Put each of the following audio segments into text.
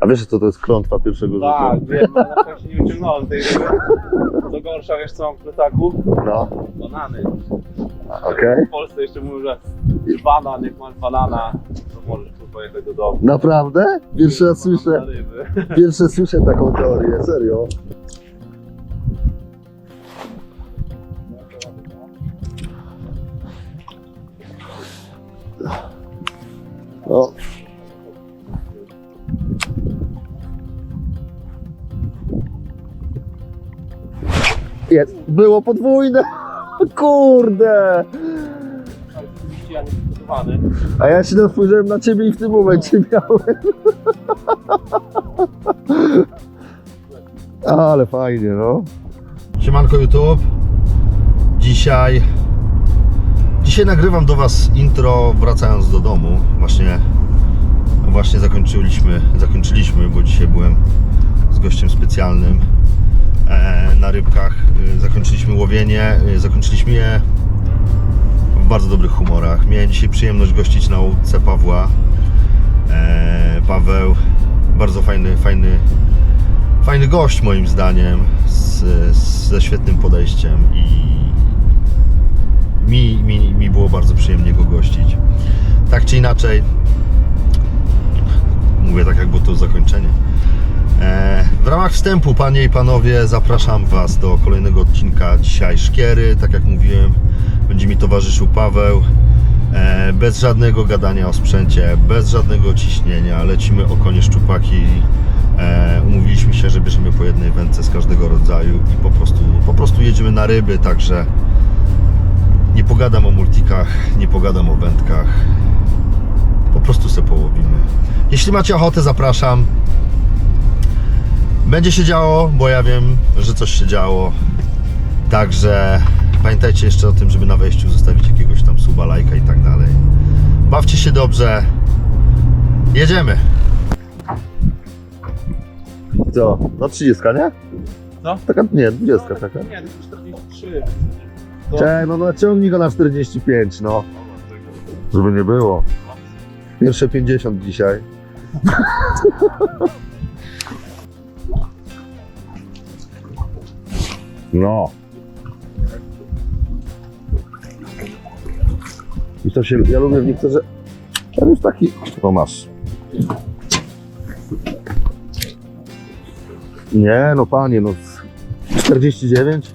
A wiesz co to jest klątwa pierwszego rzutu? Tak, wiem, ale na szczęście nie wyciągnąłem tej ryby. Co gorsza, wiesz co mam w plecaku? No, Banany. okej. W Polsce jeszcze mówią, że banan, jak masz banana, to możesz tu pojechać do domu. Naprawdę? Pierwszy raz Banan słyszę, na ryby. pierwszy raz słyszę taką teorię, serio. No. Było podwójne! Kurde! A ja się spojrzałem na ciebie i w tym momencie miałem. Ale fajnie, no. Siemanko YouTube. Dzisiaj Dzisiaj nagrywam do Was intro wracając do domu. Właśnie właśnie zakończyliśmy, zakończyliśmy, bo dzisiaj byłem z gościem specjalnym na rybkach. E, Zakończyliśmy łowienie, e, zakończyliśmy je w bardzo dobrych humorach. Miałem dzisiaj przyjemność gościć na łódce Pawła. E, Paweł, bardzo fajny, fajny, fajny gość moim zdaniem, z, ze świetnym podejściem i mi, mi, mi było bardzo przyjemnie go gościć. Tak czy inaczej, mówię tak jak było to zakończenie. E, W ramach wstępu, panie i panowie, zapraszam was do kolejnego odcinka dzisiaj Szkiery. Tak jak mówiłem, będzie mi towarzyszył Paweł. E, Bez żadnego gadania o sprzęcie, bez żadnego ciśnienia. Lecimy o konie szczupaki. E, Umówiliśmy się, że bierzemy po jednej wędce z każdego rodzaju i po prostu, po prostu jedziemy na ryby, także nie pogadam o multikach, nie pogadam o wędkach. Po prostu se połowimy. Jeśli macie ochotę, zapraszam. Będzie się działo, bo ja wiem, że coś się działo. Także pamiętajcie jeszcze o tym, żeby na wejściu zostawić jakiegoś tam suba, lajka i tak dalej. Bawcie się dobrze. Jedziemy. Co? No 30, nie? Co? Taka, nie, 20 taka. Nie, to jest 43. Cześć, no naciągnij go na 45, no. Żeby nie było. Pierwsze 50 dzisiaj. No. I to się, ja lubię w niektórzy... Ten już taki... O, masz. Nie, no panie, no... 49?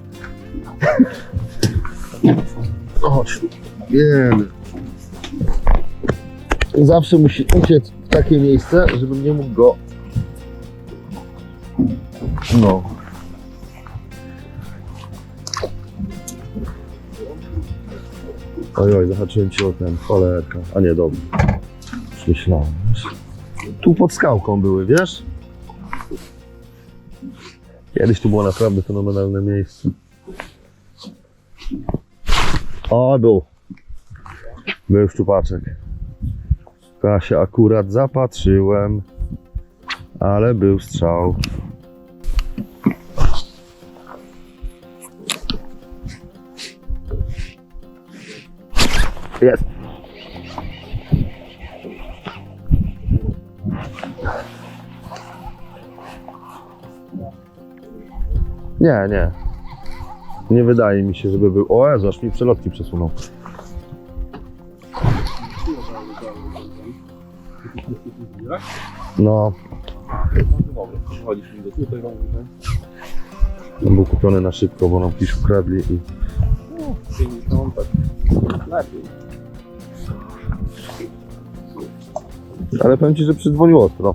Chodź, wiemy. Zawsze musi uciec w takie miejsce, żebym nie mógł go. No. Oj, oj, zahaczyłem ci o ten cholerka. A nie, dobra. Już myślałem. Tu pod skałką były, wiesz? Kiedyś tu było naprawdę fenomenalne miejsce. O, był. Był szczupaczek. Ja się akurat zapatrzyłem, ale był strzał. Jest. Nie, nie. Nie wydaje mi się, żeby był. O Jezu, aż mi przelotki przesunął. No, tutaj, był kupiony na szybko, bo nam pisz ukradli i... 50, tak. Lepiej. Ale powiem Ci, że przydzwonił ostro.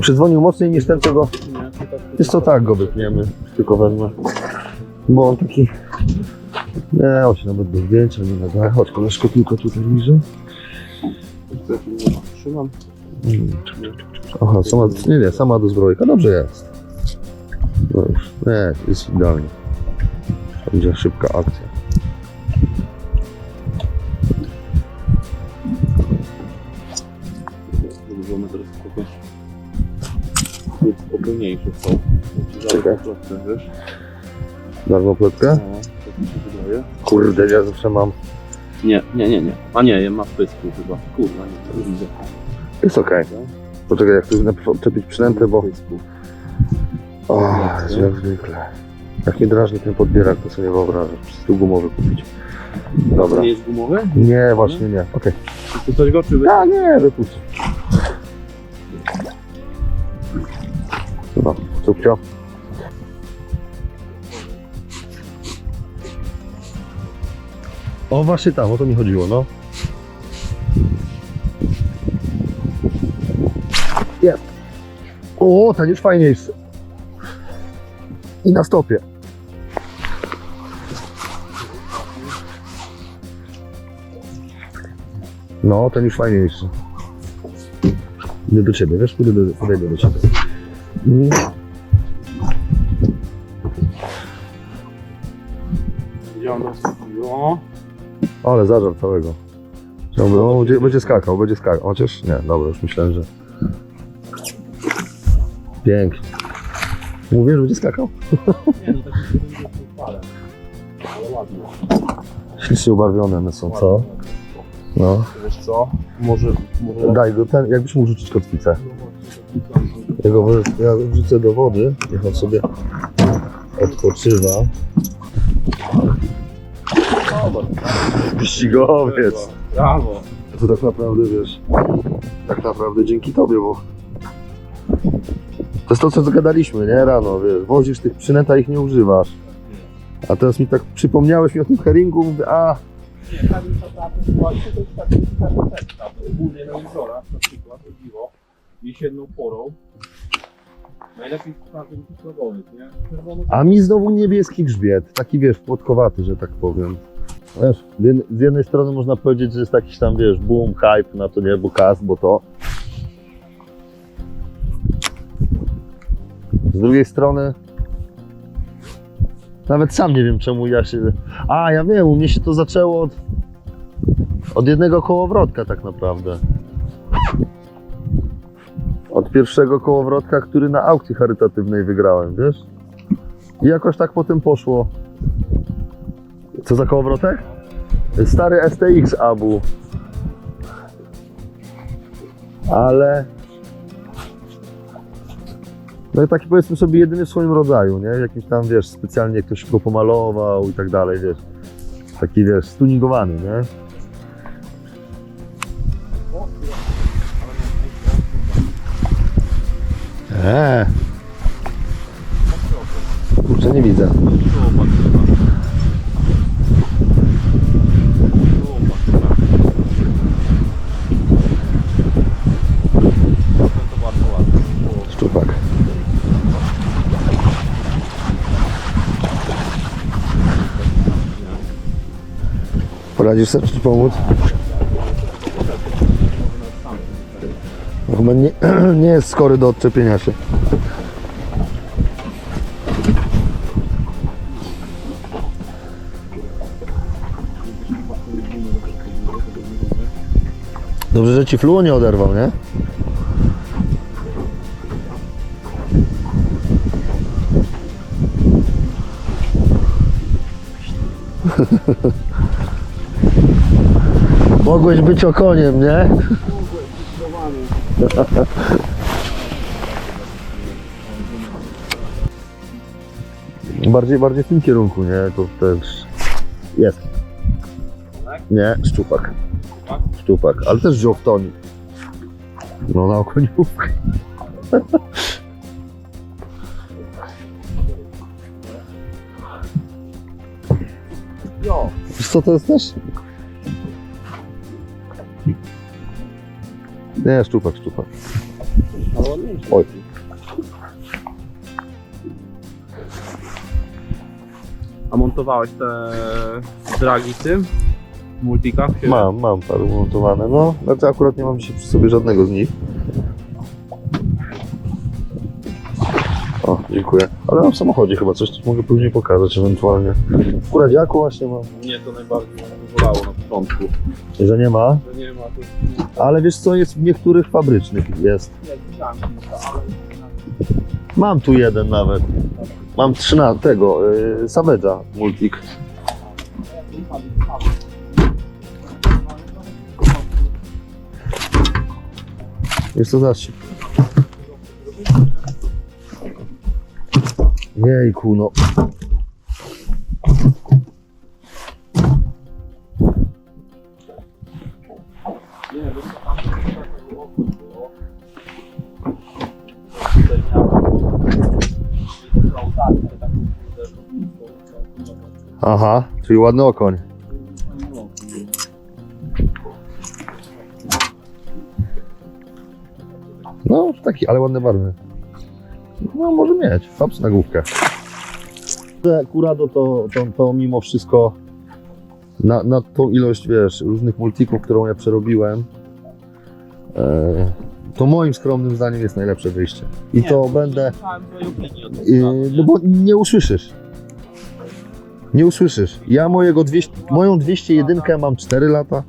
Przydzwonił mocniej niż ten, co go... nie, to tak. Jest to tak go wypniemy, tylko wezmę. Bo on taki... Nie, on się nawet do zdjęcia nie nadaje. Chodź koleżko, tylko tutaj bliżej. Trzymam. Mm. Aha, sama, nie, nie, sama do zbrojka, dobrze jest. No już, nie, jest idealnie. To Będzie szybka akcja. Zrobimy teraz trochę spokojniejszy są. Czekaj. wiesz? Darmo pletkę? No, tak mi się wydaje. Kurde, ja zawsze mam. Nie, nie, nie, nie. A nie, ma w pysku chyba. Kurwa, nie, to widzę. Jest okej. Poczekaj, jak tu najpierw odczepić przynętę, bo... O, jak zwykle. Jak mnie drażni ten podbierak, to sobie nie wyobrażasz. Przez tu gumowy kupić. Dobra. Nie jest gumowy? Nie, właśnie nie. Okej. Czy coś go, czy wy... A nie, wypuść. No, cupcio. O, właśnie tam, o to mi chodziło, no. Jest. O, ten już fajniejszy. I na stopie. No, ten już fajniejszy. Idę do ciebie, wiesz, pójdę do, podejdę do ciebie. Ale zażar całego. Dobra, o, będzie, będzie skakał, będzie skakał. Chociaż nie, dobra, już myślałem, że... Pięknie. Mówię, że będzie skakał? Nie, no taki fale. Ale ładnie. Ślicznie ubarwione one są, co? No. Wiesz co? Może... może... Daj go ten, jakbyś mógł rzucić kotwicę. Ja go wrzucę- ja wrzucę do wody, niech on sobie odpoczywa. Ścigowiec. Brawo. To tak naprawdę, wiesz, tak naprawdę dzięki tobie, bo to jest to, co zagadaliśmy, nie? Rano, wiesz, wozisz tych przynęt, a ich nie używasz. A teraz mi tak przypomniałeś mi o tym herringu, mówię, a, Nie, ta sytuacja to jest na na przykład, to jesienną porą. Najlepiej na tym czerwony, nie? A mi znowu niebieski grzbiet, taki, wiesz, płotkowaty, że tak powiem. Wiesz, z z jednej strony można powiedzieć, że jest jakiś tam, wiesz, boom, hype na to, nie, bo kas, bo to. Z drugiej strony nawet sam nie wiem czemu ja się... A, ja wiem, u mnie się to zaczęło od, od jednego kołowrotka tak naprawdę. Od pierwszego kołowrotka, który na aukcji charytatywnej wygrałem, wiesz? I jakoś tak potem poszło. Co za kołowrotek? Stary STX Abu. Ale... No i taki powiedzmy sobie jedyny w swoim rodzaju, nie? Jakimś tam, wiesz, specjalnie ktoś go pomalował i tak dalej, wiesz. Taki, wiesz, stuningowany, nie? Eee. Kurczę, nie widzę. Szczupak. Poradzisz sobie, czy pomóc? No Chyba nie, nie jest skory do odczepienia się. Dobrze, że ci fluo nie oderwał, nie? Mogłeś być okoniem, nie? Bardziej, bardziej w tym kierunku, nie? To też jest. Nie, szczupak. Szczupak, ale też wziął w tonik. No na okoniówkę. Co to jest też? Nie, szczupak, szczupak. Oj. A montowałeś te dragi tym? W multikach? Mam, mam paru montowane. No, znaczy akurat nie mam dzisiaj przy sobie żadnego z nich. Dziękuję. Ale mam w samochodzie chyba coś, co mogę później pokazać ewentualnie. W kuradziaku właśnie mam. Mnie to najbardziej bolało na początku. Że nie ma. Że nie ma to Ale wiesz co, jest w niektórych fabrycznych jest. Mam tu jeden nawet. Mam 13 tego, yy, Savage'a Multik. Jest to zaś. Kurde, blisko, Aha, czyli ładny okoń. No, taki, ale ładne barwy. No, może mieć. Hops na główkę. Te Kurado to, to, to mimo wszystko na, na tą ilość, wiesz, różnych multików, którą ja przerobiłem, e, to moim skromnym zdaniem jest najlepsze wyjście. I to będę... No bo nie usłyszysz. Nie usłyszysz. Ja mojego 200, moją 201 mam 4 lata.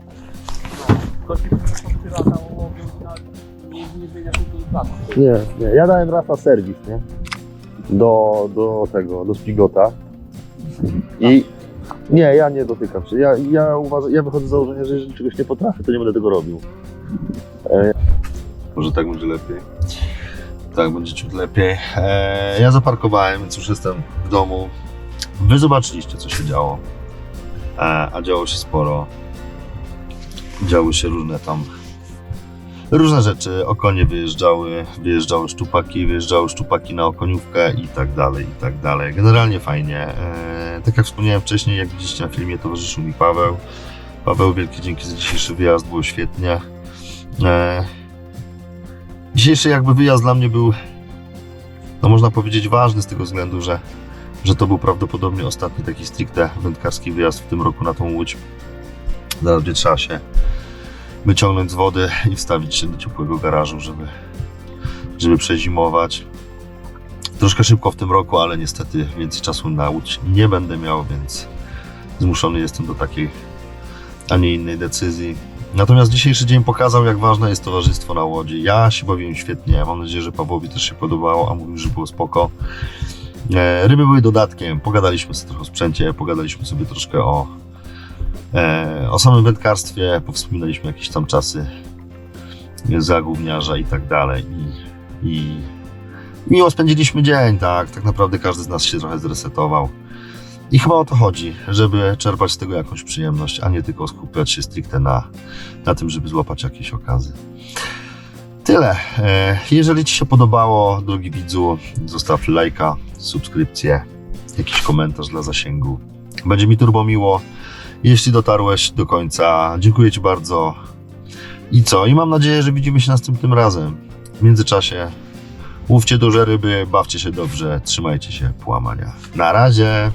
Nie, nie. Ja dałem raz na serwis, nie? Do, do tego, do Spigota. I nie, ja nie dotykam się. Ja, ja uważam, ja wychodzę z założenia, że jeżeli czegoś nie potrafię, to nie będę tego robił. E... Może tak będzie lepiej. Tak, będzie ciut lepiej. E, ja zaparkowałem, więc już jestem w domu. Wy zobaczyliście, co się działo. E, a działo się sporo. Działy się różne tam różne rzeczy. Okonie wyjeżdżały, wyjeżdżały szczupaki, wyjeżdżały szczupaki na okoniówkę i tak dalej, i tak dalej. Generalnie fajnie. E, tak jak wspomniałem wcześniej, jak widzieliście na filmie, towarzyszył mi Paweł. Paweł, wielkie dzięki za dzisiejszy wyjazd, było świetnie. E, dzisiejszy jakby wyjazd dla mnie był, no można powiedzieć, ważny z tego względu, że, że to był prawdopodobnie ostatni taki stricte wędkarski wyjazd w tym roku na tą łódź. Zaraz trzeba się wyciągnąć z wody i wstawić się do ciepłego garażu, żeby, żeby przezimować. Troszkę szybko w tym roku, ale niestety więcej czasu na łódź nie będę miał, więc zmuszony jestem do takiej, a nie innej decyzji. Natomiast dzisiejszy dzień pokazał, jak ważne jest towarzystwo na łodzi. Ja się bawiłem świetnie, mam nadzieję, że Pawłowi też się podobało, a mówił, że było spoko. E, ryby były dodatkiem, pogadaliśmy sobie trochę o sprzęcie, pogadaliśmy sobie troszkę o, o samym wędkarstwie powspominaliśmy jakieś tam czasy za gówniarza i tak dalej. I, i miło spędziliśmy dzień, tak. Tak naprawdę każdy z nas się trochę zresetował. I chyba o to chodzi, żeby czerpać z tego jakąś przyjemność, a nie tylko skupiać się stricte na, na tym, żeby złapać jakieś okazy. Tyle. E, Jeżeli Ci się podobało, drogi widzu, zostaw lajka, subskrypcję, jakiś komentarz dla zasięgu. Będzie mi turbo miło. Jeśli dotarłeś do końca, dziękuję Ci bardzo. I co? I mam nadzieję, że widzimy się następnym razem. W międzyczasie łówcie duże ryby, bawcie się dobrze, trzymajcie się, połamania. Na razie!